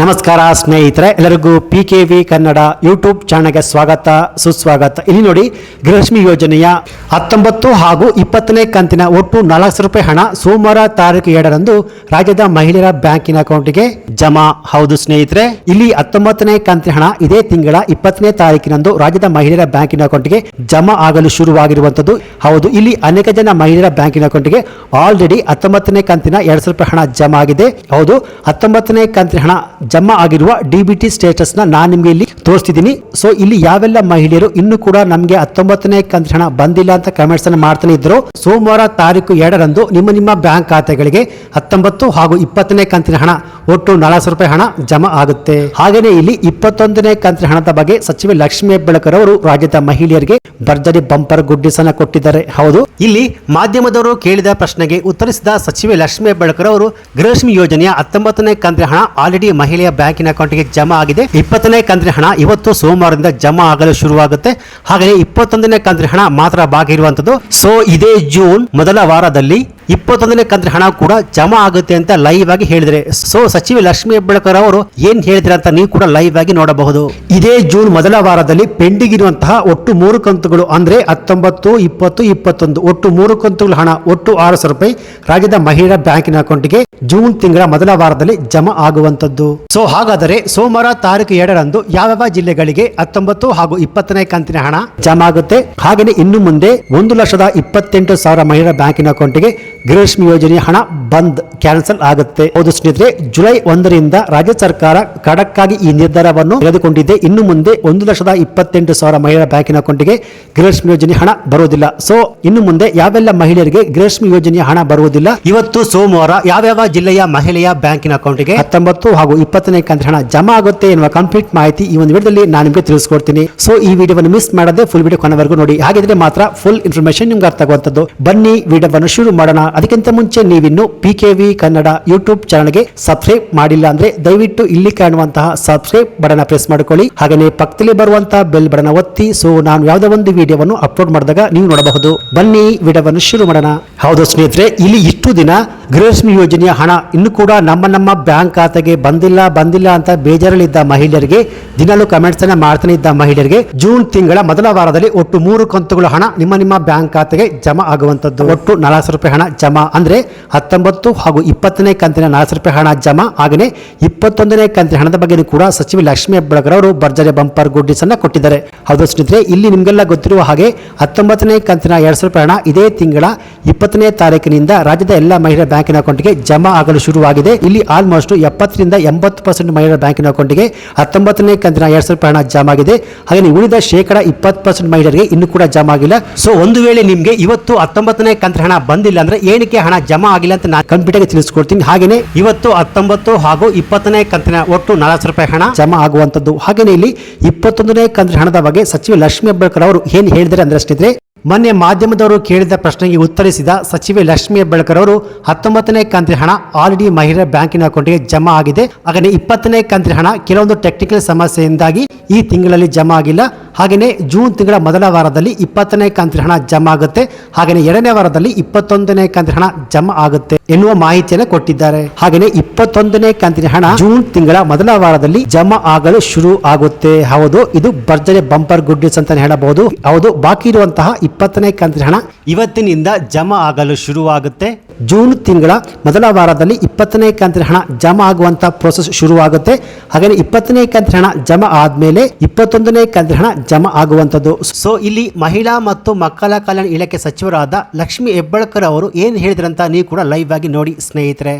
ನಮಸ್ಕಾರ ಸ್ನೇಹಿತರೆ, ಎಲ್ಲರಿಗೂ P K V Kannada YouTube ಚಾನಲ್ಗೆ ಸ್ವಾಗತ, ಸುಸ್ವಾಗತ. ಇಲ್ಲಿ ನೋಡಿ, ಗೃಹಲಕ್ಷ್ಮಿ ಯೋಜನೆಯ ಹತ್ತೊಂಬತ್ತು ಹಾಗೂ ಇಪ್ಪತ್ತನೇ ಕಂತಿನ ಒಟ್ಟು ನಾಲ್ಕು ಸಾವಿರ ರೂಪಾಯಿ ಹಣ ಸೋಮವಾರ ತಾರೀಕು ಎರಡರಂದು ರಾಜ್ಯದ ಮಹಿಳೆಯರ ಬ್ಯಾಂಕಿನ ಅಕೌಂಟ್ಗೆ ಜಮಾ. ಹೌದು ಸ್ನೇಹಿತರೆ, ಇಲ್ಲಿ ಹತ್ತೊಂಬತ್ತನೇ ಕಂತಿನ ಹಣ ಇದೇ ತಿಂಗಳ ಇಪ್ಪತ್ತನೇ ತಾರೀಕಿನಂದು ರಾಜ್ಯದ ಮಹಿಳೆಯರ ಬ್ಯಾಂಕಿನ ಅಕೌಂಟ್ಗೆ ಜಮಾ ಆಗಲು ಶುರುವಾಗಿರುವಂತದ್ದು. ಹೌದು, ಇಲ್ಲಿ ಅನೇಕ ಜನ ಮಹಿಳೆಯರ ಬ್ಯಾಂಕಿನ ಅಕೌಂಟ್ಗೆ ಆಲ್ರೆಡಿ ಹತ್ತೊಂಬತ್ತನೇ ಕಂತಿನ ಎರಡು ಸಾವಿರ ರೂಪಾಯಿ ಹಣ ಜಮಾ ಆಗಿದೆ. ಹೌದು, ಹತ್ತೊಂಬತ್ತನೇ ಕಂತಿನ ಹಣ ಜಮಾ ಆಗಿರುವ ಡಿಬಿಟಿ ಸ್ಟೇಟಸ್ನ ನಾನು ನಿಮಗೆ ಇಲ್ಲಿ ತೋರಿಸ್ತಿದ್ದೀನಿ. ಸೊ ಇಲ್ಲಿ ಯಾವೆಲ್ಲ ಮಹಿಳೆಯರು ಇನ್ನು ಕೂಡ ನಮಗೆ ಹತ್ತೊಂಬತ್ತನೇ ಕಂತು ಹಣ ಬಂದಿಲ್ಲ ಅಂತ ಕಮೆಂಟ್ಸ್ ಅನ್ನು ಮಾಡ್ತಾನೆ ಇದ್ರು. ಸೋಮವಾರ ತಾರೀಕು ಎರಡರಂದು ನಿಮ್ಮ ನಿಮ್ಮ ಬ್ಯಾಂಕ್ ಖಾತೆಗಳಿಗೆ ಹತ್ತೊಂಬತ್ತು ಹಾಗೂ ಇಪ್ಪತ್ತನೇ ಕಂತಿನ ಹಣ, ಒಟ್ಟು ನಾಲ್ಕು ರೂಪಾಯಿ ಹಣ ಜಮಾ ಆಗುತ್ತೆ. ಹಾಗೆಯೇ ಇಲ್ಲಿ ಇಪ್ಪತ್ತೊಂದನೇ ಕಂತಿನ ಹಣದ ಬಗ್ಗೆ ಸಚಿವೆ ಲಕ್ಷ್ಮೀ ಹೆಬ್ಬಳಕರ್ ಅವರು ರಾಜ್ಯದ ಮಹಿಳೆಯರಿಗೆ ಭರ್ಜರಿ ಬಂಪರ್ ಗುಡ್ಡಿಸ್ ಕೊಟ್ಟಿದ್ದಾರೆ. ಹೌದು. ಇಲ್ಲಿ ಮಾಧ್ಯಮದವರು ಕೇಳಿದ ಪ್ರಶ್ನೆಗೆ ಉತ್ತರಿಸಿದ ಸಚಿವೆ ಲಕ್ಷ್ಮೀ ಹೆಬ್ಬಳಕರ್ ಅವರು, ಗೃಹಲಕ್ಷ್ಮಿ ಯೋಜನೆಯ ಹತ್ತೊಂಬತ್ತನೇ ಕಂತಿನ ಹಣ ಆಲ್ರೆಡಿ ಮಹಿಳೆಯ ಬ್ಯಾಂಕಿನ ಅಕೌಂಟ್ಗೆ ಜಮಾ ಆಗಿದೆ. ಇಪ್ಪತ್ತನೇ ಕಂತಿನ ಹಣ ಇವತ್ತು ಸೋಮವಾರದಿಂದ ಜಮಾ ಆಗಲು ಶುರುವಾಗುತ್ತೆ. ಹಾಗೆಯೇ ಇಪ್ಪತ್ತೊಂದನೇ ಕಂತಿನ ಹಣ ಮಾತ್ರ ಬಾಕಿ ಇರುವಂತದ್ದು. ಸೊ ಇದೇ ಜೂನ್ ಮೊದಲ ವಾರದಲ್ಲಿ ಇಪ್ಪತ್ತೊಂದನೇ ಕಂತಿನ ಹಣ ಕೂಡ ಜಮಾ ಆಗುತ್ತೆ ಅಂತ ಲೈವ್ ಆಗಿ ಹೇಳಿದರೆ. ಸೊ ಸಚಿವೆ ಲಕ್ಷ್ಮೀ ಹೆಬ್ಬಳಕರ್ ಅವರು ಏನ್ ಹೇಳಿದ್ರೆ ಅಂತ ನೀವು ಕೂಡ ಲೈವ್ ಆಗಿ ನೋಡಬಹುದು. ಇದೇ ಜೂನ್ ಮೊದಲ ವಾರದಲ್ಲಿ ಪೆಂಡಿಂಗ್ ಇರುವಂತಹ ಒಟ್ಟು ಮೂರು ಕಂತುಗಳು ಅಂದ್ರೆ ಹತ್ತೊಂಬತ್ತು, ಇಪ್ಪತ್ತು, ಇಪ್ಪತ್ತೊಂದು, ಒಟ್ಟು ಮೂರು ಕಂತುಗಳ ಹಣ, ಒಟ್ಟು ಆರು ಸಾವಿರ ರೂಪಾಯಿ ರಾಜ್ಯದ ಮಹಿಳಾ ಬ್ಯಾಂಕಿನ ಅಕೌಂಟ್ಗೆ ಜೂನ್ ತಿಂಗಳ ಮೊದಲ ವಾರದಲ್ಲಿ ಜಮಾ ಆಗುವಂತದ್ದು ಸೊ ಹಾಗಾದರೆ ಸೋಮವಾರ ತಾರೀಕು ಎರಡರಂದು ಯಾವ್ಯಾವ ಜಿಲ್ಲೆಗಳಿಗೆ ಹತ್ತೊಂಬತ್ತು ಹಾಗೂ ಇಪ್ಪತ್ತನೇ ಕಂತಿನ ಹಣ ಜಮಾ ಆಗುತ್ತೆ? ಹಾಗೆಯೇ ಇನ್ನು ಮುಂದೆ ಒಂದು ಲಕ್ಷದ ಇಪ್ಪತ್ತೆಂಟು ಸಾವಿರ ಮಹಿಳಾ ಬ್ಯಾಂಕಿನ ಅಕೌಂಟ್ಗೆ ಗೃಹಲಕ್ಷ್ಮಿ ಯೋಜನೆಯ ಹಣ ಬಂದ್ ಕ್ಯಾನ್ಸಲ್ ಆಗುತ್ತೆ. ಹೌದು ಸ್ನೇಹಿತರೆ, ಜುಲೈ ಒಂದರಿಂದ ರಾಜ್ಯ ಸರ್ಕಾರ ಖಡಕ್ ಆಗಿ ಈ ನಿರ್ಧಾರವನ್ನು ತೆಗೆದುಕೊಂಡಿದೆ. ಇನ್ನು ಮುಂದೆ ಒಂದು ಲಕ್ಷದ ಇಪ್ಪತ್ತೆಂಟು ಸಾವಿರ ಮಹಿಳಾ ಬ್ಯಾಂಕಿನ ಅಕೌಂಟ್ಗೆ ಗೃಹಲಕ್ಷ್ಮಿ ಯೋಜನೆ ಹಣ ಬರುವುದಿಲ್ಲ. ಸೊ, ಇನ್ನು ಮುಂದೆ ಯಾವೆಲ್ಲ ಮಹಿಳೆಯರಿಗೆ ಗೃಹಲಕ್ಷ್ಮಿ ಯೋಜನೆಯ ಹಣ ಬರುವುದಿಲ್ಲ? ಇವತ್ತು ಸೋಮವಾರ ಯಾವ್ಯಾವ ಜಿಲ್ಲೆಯ ಮಹಿಳೆಯ ಬ್ಯಾಂಕಿನ ಅಕೌಂಟ್ಗೆ ಹತ್ತೊಂಬತ್ತು ಹಾಗೂ ಇಪ್ಪತ್ತನೇ ಕಂತ ಹಣ ಜಮಾ ಆಗುತ್ತೆ ಎನ್ನುವ ಕಂಪ್ಲೀಟ್ ಮಾಹಿತಿ ಈ ಒಂದು ವಿಡಿಯೋದಲ್ಲಿ ನಾನು ನಿಮಗೆ ತಿಳಿಸ್ಕೊಡ್ತೀನಿ. ಸೊ, ಈ ವಿಡಿಯೋವನ್ನು ಮಿಸ್ ಮಾಡದೆ ಫುಲ್ ವಿಡಿಯೋ ಕೊನೆವರೆಗೂ ನೋಡಿ. ಹಾಗಿದ್ರೆ ಮಾತ್ರ ಫುಲ್ ಇನ್ಫಾರ್ಮೇಶನ್ ನಿಮ್ಗೆ ಅರ್ಥ ಆಗುವಂತದ್ದು ಬನ್ನಿ, ವಿಡಿಯೋವನ್ನು ಶುರು ಮಾಡೋಣ. ಅದಕ್ಕಿಂತ ಮುಂಚೆ ನೀವಿನ್ನು P K V Kannada YouTube ಚಾನಲ್ಗೆ ಸಬ್ಸ್ಕ್ರೈಬ್ ಮಾಡಿಲ್ಲ ಅಂದ್ರೆ ದಯವಿಟ್ಟು ಇಲ್ಲಿ ಕಾಣುವಂತಹ ಸಬ್ಸ್ಕ್ರೈಬ್ ಬಟನ್ ಪ್ರೆಸ್ ಮಾಡ್ಕೊಳ್ಳಿ. ಹಾಗೆಯೇ ಪಕ್ಕದಲ್ಲಿ ಬರುವಂತಹ ಬೆಲ್ ಬಟನ್ ಒತ್ತಿ. ಸೊ ನಾನು ಯಾವುದೋ ಒಂದು ವಿಡಿಯೋವನ್ನು ಅಪ್ಲೋಡ್ ಮಾಡಿದಾಗ ನೀವು ನೋಡಬಹುದು. ಬನ್ನಿ, ವಿಡಿಯೋವನ್ನು ಶುರು ಮಾಡೋಣ. ಹೌದು ಸ್ನೇಹಿತರೆ, ಇಲ್ಲಿ ಇಷ್ಟು ದಿನ ಗೃಹಲಕ್ಷ್ಮಿ ಯೋಜನೆಯ ಹಣ ಇನ್ನು ಕೂಡ ನಮ್ಮ ನಮ್ಮ ಬ್ಯಾಂಕ್ ಖಾತೆಗೆ ಬಂದಿಲ್ಲ ಬಂದಿಲ್ಲ ಅಂತ ಬೇಜಾರಲ್ಲಿದ್ದ ಮಹಿಳೆಯರಿಗೆ, ದಿನಲೂ ಕಮೆಂಟ್ಸ್ ಅನ್ನ ಮಾಡ್ತಾನೆ ಇದ್ದ ಮಹಿಳೆಯರಿಗೆ ಜೂನ್ ತಿಂಗಳ ಮೊದಲ ವಾರದಲ್ಲಿ ಒಟ್ಟು ಮೂರು ಕಂತುಗಳ ಹಣ ನಿಮ್ಮ ನಿಮ್ಮ ಬ್ಯಾಂಕ್ ಖಾತೆಗೆ ಜಮಾ ಆಗುವಂತದ್ದು ಒಟ್ಟು ನಾಲ್ಕು ರೂಪಾಯಿ ಹಣ ಜಮಾ ಅಂದ್ರೆ ಹತ್ತೊಂಬತ್ತು ಹಾಗೂ ಇಪ್ಪತ್ತನೇ ಕಂತಿನ ನಾಲ್ಕು ರೂಪಾಯಿ ಹಣ ಜಮಾ ಹಾಗೆಯೇ ಇಪ್ಪತ್ತೊಂದನೇ ಕಂತಿನ ಹಣದ ಬಗ್ಗೆ ಕೂಡ ಸಚಿವ ಲಕ್ಷ್ಮೀ ಹೆಬ್ಬಳಕರ್ ಅವರು ಭರ್ಜರಿ ಬಂಪರ್ ಗುಡ್ಡಿಸ್ ಅನ್ನ ಕೊಟ್ಟಿದ್ದಾರೆ. ಹೌದು ಸ್ನೇಹಿತರೆ, ಇಲ್ಲಿ ನಿಮಗೆಲ್ಲ ಗೊತ್ತಿರುವ ಹಾಗೆ ಹತ್ತೊಂಬತ್ತನೇ ಕಂತಿನ ಎರಡ್ ಸಾವಿರ ರೂಪಾಯಿ ಹಣ ಇದೇ ತಿಂಗಳ ಇಪ್ಪತ್ತನೇ ತಾರೀಕಿನಿಂದ ರಾಜ್ಯದ ಎಲ್ಲ ಮಹಿಳಾ ಬ್ಯಾಂಕಿನ ಅಕೌಂಟ್ಗೆ ಜಮಾ ಆಗಲು ಶುರುವಾಗಿದೆ. ಇಲ್ಲಿ ಆಲ್ಮೋಸ್ಟ್ ಎಪ್ಪತ್ತರಿಂದ ಎಂಬತ್ತು ಪರ್ಸೆಂಟ್ ಮಹಿಳಾ ಬ್ಯಾಂಕಿನ ಅಕೌಂಟ್ಗೆ ಹತ್ತೊಂಬತ್ತನೇ ಕಂತಿನ ಎರಡ್ ಸಾವಿರ ರೂಪಾಯಿ ಹಣ ಜಮಾ ಆಗಿದೆ. ಹಾಗೆ ಉಳಿದ ಶೇಕಡ ಇಪ್ಪತ್ತು ಪರ್ಸೆಂಟ್ ಮಹಿಳೆಯರಿಗೆ ಇನ್ನೂ ಕೂಡ ಜಮಾ ಆಗಿಲ್ಲ. ಸೊ ಒಂದು ವೇಳೆ ನಿಮಗೆ ಇವತ್ತು ಹತ್ತೊಂಬತ್ತನೇ ಕಂತಿನ ಹಣ ಬಂದಿಲ್ಲ ಅಂದ್ರೆ ಏನಕ್ಕೆ ಹಣ ಜಮಾ ಆಗಿಲ್ಲ ಅಂತ ನಾನು ಕಂಪ್ಯೂಟರ್ ಆಗಿ ತಿಳಿಸ್ಕೊಡ್ತೀನಿ. ಹಾಗೇನೆ ಇವತ್ತು ಹತ್ತೊಂಬತ್ತು ಹಾಗೂ ಇಪ್ಪತ್ತನೇ ಕಂತಿನ ಒಟ್ಟು ಸಾವಿರ ರೂಪಾಯಿ ಹಣ ಜಮಾ ಆಗುವಂತದ್ದು ಹಾಗೇನೆ ಇಲ್ಲಿ ಇಪ್ಪತ್ತೊಂದನೇ ಕಂತಿನ ಹಣದ ಬಗ್ಗೆ ಸಚಿವ ಲಕ್ಷ್ಮೀ ಹೆಬ್ಬಾಳ್ಕರ್ ಅವರು ಏನ್ ಹೇಳಿದ್ರೆ ಅಂದ್ರೆ ಮೊನ್ನೆ ಮಾಧ್ಯಮದವರು ಕೇಳಿದ ಪ್ರಶ್ನೆಗೆ ಉತ್ತರಿಸಿದ ಸಚಿವೆ ಲಕ್ಷ್ಮಿ ಹೆಬ್ಬಾಳ್ಕರ್ ಅವರು, ಹತ್ತೊಂಬತ್ತನೇ ಕಂತಿನ ಹಣ ಆಲ್ರೆಡಿ ಮಹಿಳಾ ಬ್ಯಾಂಕಿನ ಅಕೌಂಟ್ಗೆ ಜಮಾ ಆಗಿದೆ. ಹಾಗೆ ಇಪ್ಪತ್ತನೇ ಕಂತಿನ ಹಣ ಕೆಲವೊಂದು ಟೆಕ್ನಿಕಲ್ ಸಮಸ್ಯೆಯಿಂದಾಗಿ ಈ ತಿಂಗಳಲ್ಲಿ ಜಮಾ ಆಗಿಲ್ಲ. ಹಾಗೆಯೇ ಜೂನ್ ತಿಂಗಳ ಮೊದಲ ವಾರದಲ್ಲಿ ಇಪ್ಪತ್ತನೇ ಕಂತಿನ ಹಣ ಜಮಾ ಆಗುತ್ತೆ. ಹಾಗೆಯೇ ಎರಡನೇ ವಾರದಲ್ಲಿ ಇಪ್ಪತ್ತೊಂದನೇ ಕಂತಿನ ಹಣ ಜಮಾ ಆಗುತ್ತೆ ಎನ್ನುವ ಮಾಹಿತಿಯನ್ನು ಕೊಟ್ಟಿದ್ದಾರೆ. ಹಾಗೆಯೇ ಇಪ್ಪತ್ತೊಂದನೇ ಕಂತಿನ ಹಣ ಜೂನ್ ತಿಂಗಳ ಮೊದಲ ವಾರದಲ್ಲಿ ಜಮಾ ಆಗಲು ಶುರು ಆಗುತ್ತೆ. ಹೌದು, ಇದು ಭರ್ಜರಿ ಬಂಪರ್ ಗುಡ್ ನ್ಯೂಸ್ ಅಂತ ಹೇಳಬಹುದು. ಹೌದು, ಬಾಕಿ ಇರುವಂತಹ ಇಪ್ಪತ್ತನೇ ಕಂತಿನ ಹಣ ಇವತ್ತಿನಿಂದ ಜಮಾ ಆಗಲು ಶುರುವಾಗುತ್ತೆ. ಜೂನ್ ತಿಂಗಳ ಮೊದಲ ವಾರದಲ್ಲಿ ಇಪ್ಪತ್ತನೇ ಕಂತಿನ ಹಣ ಜಮಾ ಆಗುವಂತ ಪ್ರೋಸೆಸ್ ಶುರುವಾಗುತ್ತೆ. ಹಾಗೆಯೇ ಇಪ್ಪತ್ತನೇ ಕಂತಿನ ಹಣ ಜಮಾ ಆದ್ಮೇಲೆ ಇಪ್ಪತ್ತೊಂದನೇ ಕಂತಿನ ಹಣ ಜಮಾ ಆಗುವಂಥದ್ದು. ಸೊ ಇಲ್ಲಿ ಮಹಿಳಾ ಮತ್ತು ಮಕ್ಕಳ ಕಲ್ಯಾಣ ಇಲಾಖೆ ಸಚಿವರಾದ ಲಕ್ಷ್ಮಿ ಹೆಬ್ಬಾಳ್ಕರ್ ಅವರು ಏನ್ ಹೇಳಿದ್ರಂತ ನೀವು ಕೂಡ ಲೈವ್ ಆಗಿ ನೋಡಿ ಸ್ನೇಹಿತರೆ.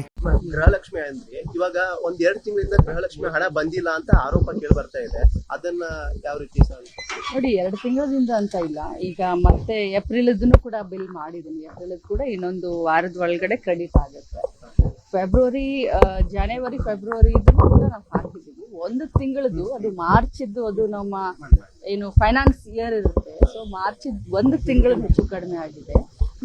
ಗೃಹಲಕ್ಷ್ಮಿ ಅಂದ್ರೆ ಇವಾಗ ಒಂದ್ ಎರಡು ತಿಂಗಳಿಂದ ಗೃಹಲಕ್ಷ್ಮಿ ಹಣ ಬಂದಿಲ್ಲ ಅಂತ ಆರೋಪ ಕೇಳಿ ಬರ್ತಾ ಇದೆ. ಅದನ್ನ ಯಾವ ರೀತಿ ನೋಡಿ ಎರಡು ತಿಂಗಳಿಂದ ಅಂತ ಇಲ್ಲ. ಈಗ ಮತ್ತೆ ಏಪ್ರಿಲ್ ಕೂಡ ಬಿಲ್ ಮಾಡಿದ್ದೀನಿ. ಏಪ್ರಿಲ್ ಕೂಡ ಇನ್ನೊಂದು ವಾರದ ಒಳಗಡೆ ಕ್ರೆಡಿಟ್ ಆಗುತ್ತೆ. ಫೆಬ್ರವರಿ ಜನವರಿ ಫೆಬ್ರವರಿ ಕೂಡ ನಾವು ಹಾಕಿದ್ದೀವಿ ಒಂದು ತಿಂಗಳದ್ದು ಅದು ಮಾರ್ಚಿದ್ದು ಅದು ನಮ್ಮ ಏನು ಫೈನಾನ್ಸ್ ಇಯರ್ ಇರುತ್ತೆ. ಸೊ ಮಾರ್ಚ್ ಒಂದು ತಿಂಗಳು ಹೆಚ್ಚು ಕಡಿಮೆ ಆಗಿದೆ.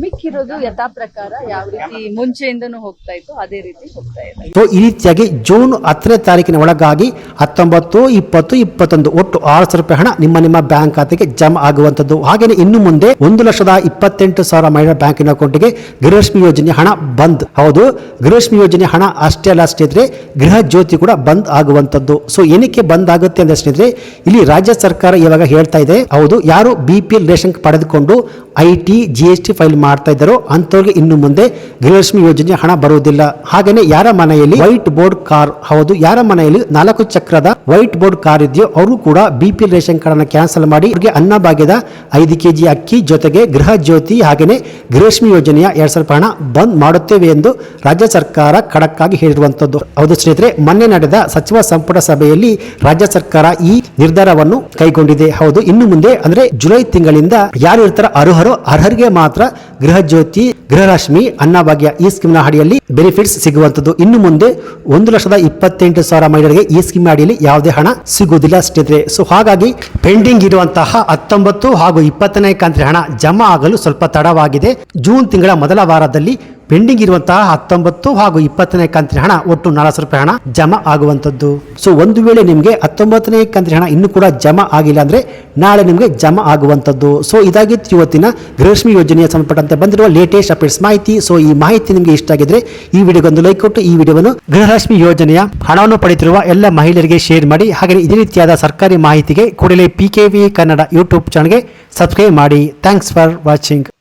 ಮಿಕ್ಕಿರೋದು ಯಥಾ ಪ್ರಕಾರ ಯಾವ ರೀತಿ ಮುಂಚೆಯಿಂದನೂ ಹೋಗ್ತಾ ಇತ್ತು, ಅದೇ ರೀತಿ ಹೋಗ್ತಾ ಇದೆ. ಸೊ ಈ ರೀತಿಯಾಗಿ ಜೂನ್ ಹತ್ತನೇ ತಾರೀಕಿನ ಒಳಗಾಗಿ ಹತ್ತೊಂಬತ್ತು, ಇಪ್ಪತ್ತು, ಇಪ್ಪತ್ತೊಂದು ಒಟ್ಟು ಆರು ಸಾವಿರ ರೂಪಾಯಿ ಹಣ ನಿಮ್ಮ ನಿಮ್ಮ ಬ್ಯಾಂಕ್ ಖಾತೆಗೆ ಜಮಾ ಆಗುವಂತದ್ದು ಹಾಗೆಯೇ ಇನ್ನು ಮುಂದೆ ಒಂದು ಲಕ್ಷದ ಇಪ್ಪತ್ತೆಂಟು ಸಾವಿರ ಮಹಿಳಾ ಬ್ಯಾಂಕಿನ ಅಕೌಂಟ್ಗೆ ಗೃಹಲಕ್ಷ್ಮಿ ಯೋಜನೆ ಹಣ ಬಂದ್. ಹೌದು, ಗೃಹಲಕ್ಷ್ಮಿ ಯೋಜನೆ ಹಣ ಅಷ್ಟೇ ಅಲ್ಲ ಸ್ನೇಹಿತರೆ, ಗೃಹ ಜ್ಯೋತಿ ಕೂಡ ಬಂದ್ ಆಗುವಂತದ್ದು ಸೊ ಏನಕ್ಕೆ ಬಂದ್ ಆಗುತ್ತೆ ಅಂದ್ರೆ ಸ್ನೇಹಿತರೆ, ಇಲ್ಲಿ ರಾಜ್ಯ ಸರ್ಕಾರ ಇವಾಗ ಹೇಳ್ತಾ ಇದೆ, ಹೌದು, ಯಾರು ಬಿ ಪಿ ಎಲ್ ರೇಷನ್ ಪಡೆದುಕೊಂಡು I T, G S T file ಮಾಡ್ತಾ ಇದ್ದಾರೋ ಅಂಥವ್ರಿಗೆ ಇನ್ನು ಮುಂದೆ ಗೃಹಲಕ್ಷ್ಮಿ ಯೋಜನೆ ಹಣ ಬರುವುದಿಲ್ಲ. ಹಾಗೇನೆ ಯಾರ ಮನೆಯಲ್ಲಿ ವೈಟ್ ಬೋರ್ಡ್ ಕಾರ್, ಹೌದು, ಯಾರ ಮನೆಯಲ್ಲಿ ನಾಲ್ಕು ಚಕ್ರದ ವೈಟ್ ಬೋರ್ಡ್ ಕಾರ್ ಇದೆಯೋ ಅವರು ಕೂಡ ಬಿ ಪಿ ರೇಷನ್ ಕಾರ್ಡ್ ಅನ್ನು ಕ್ಯಾನ್ಸಲ್ ಮಾಡಿ ಅವರಿಗೆ ಅನ್ನ ಭಾಗ್ಯದ ಐದು ಕೆಜಿ ಅಕ್ಕಿ ಜೊತೆಗೆ ಗೃಹ ಜ್ಯೋತಿ ಹಾಗೇನೆ ಗೃಹಲಕ್ಷ್ಮಿ ಯೋಜನೆಯ ಎರಡ್ ಸಾವಿರ ಹಣ ಬಂದ್ ಮಾಡುತ್ತೇವೆ ಎಂದು ರಾಜ್ಯ ಸರ್ಕಾರ ಖಡಕ್ ಆಗಿ ಹೇಳಿರುವಂತದ್ದು ಹೌದು ಸ್ನೇಹಿತರೆ, ಮೊನ್ನೆ ನಡೆದ ಸಚಿವ ಸಂಪುಟ ಸಭೆಯಲ್ಲಿ ರಾಜ್ಯ ಸರ್ಕಾರ ಈ ನಿರ್ಧಾರವನ್ನು ಕೈಗೊಂಡಿದೆ. ಹೌದು, ಇನ್ನು ಮುಂದೆ ಅಂದ್ರೆ ಜುಲೈ ತಿಂಗಳಿಂದ ಯಾರು ಇರ್ತಾರ ಅರ್ಹರು ಅರ್ಹರಿಗೆ ಮಾತ್ರ ಗೃಹ ಗೃಹರಶ್ಮಿ ಅನ್ನಭಾಗ್ಯ ಈ ಸ್ಕೀಮ್ನ ಅಡಿಯಲ್ಲಿ ಬೆನಿಫಿಟ್ಸ್ ಸಿಗುವಂತದ್ದು ಇನ್ನು ಮುಂದೆ ಒಂದು ಲಕ್ಷದ ಇಪ್ಪತ್ತೆಂಟು ಸಾವಿರ ಮಹಿಳೆಯರಿಗೆ ಈ ಸ್ಕೀಮ್ ಅಡಿಯಲ್ಲಿ ಯಾವುದೇ ಹಣ ಸಿಗುವುದಿಲ್ಲ ಸ್ನೇಹಿತರೆ. ಸೊ ಹಾಗಾಗಿ ಪೆಂಡಿಂಗ್ ಇರುವಂತಹ ಹತ್ತೊಂಬತ್ತು ಹಾಗೂ ಇಪ್ಪತ್ತನೇ ಕಂತಿನ ಹಣ ಜಮಾ ಆಗಲು ಸ್ವಲ್ಪ ತಡವಾಗಿದೆ. ಜೂನ್ ತಿಂಗಳ ಮೊದಲ ವಾರದಲ್ಲಿ ಪೆಂಡಿಂಗ್ ಇರುವಂತಹ ಹತ್ತೊಂಬತ್ತು ಹಾಗೂ ಇಪ್ಪತ್ತನೇ ಕಂತಿನ ಹಣ ಒಟ್ಟು ನಾಲ್ಕು ರೂಪಾಯಿ ಹಣ ಜಮಾ ಆಗುವಂತದ್ದು ಸೊ ಒಂದು ವೇಳೆ ನಿಮಗೆ ಹತ್ತೊಂಬತ್ತನೇ ಕಂತಿನ ಹಣ ಇನ್ನೂ ಕೂಡ ಜಮಾ ಆಗಿಲ್ಲ ಅಂದ್ರೆ ನಾಳೆ ನಿಮಗೆ ಜಮಾ ಆಗುವಂತದ್ದು ಸೊ ಇದಾಗಿತ್ತು ಇವತ್ತಿನ ಗೃಹಲಕ್ಷ್ಮಿ ಯೋಜನೆಯ ಸಂಬಂಧಪಟ್ಟಂತೆ ಬಂದಿರುವ ಲೇಟೆಸ್ಟ್ ಅಪ್ಡೇಟ್ಸ್ ಮಾಹಿತಿ. ಸೊ ಈ ಮಾಹಿತಿ ನಿಮಗೆ ಇಷ್ಟ ಆಗಿದ್ರೆ ಈ ವಿಡಿಯೋಗೊಂದು ಲೈಕ್ ಕೊಟ್ಟು ಈ ವಿಡಿಯೋವನ್ನು ಗೃಹಲಕ್ಷ್ಮಿ ಯೋಜನೆಯ ಹಣವನ್ನು ಪಡೆಯುತ್ತಿರುವ ಎಲ್ಲ ಮಹಿಳೆಯರಿಗೆ ಶೇರ್ ಮಾಡಿ. ಹಾಗೆ ಇದೇ ರೀತಿಯಾದ ಸರ್ಕಾರಿ ಮಾಹಿತಿಗೆ ಕೂಡಲೇ P K V Kannada YouTube ಚಾನಲ್ಗೆ ಸಬ್ಸ್ಕ್ರೈಬ್ ಮಾಡಿ. Thanks for watching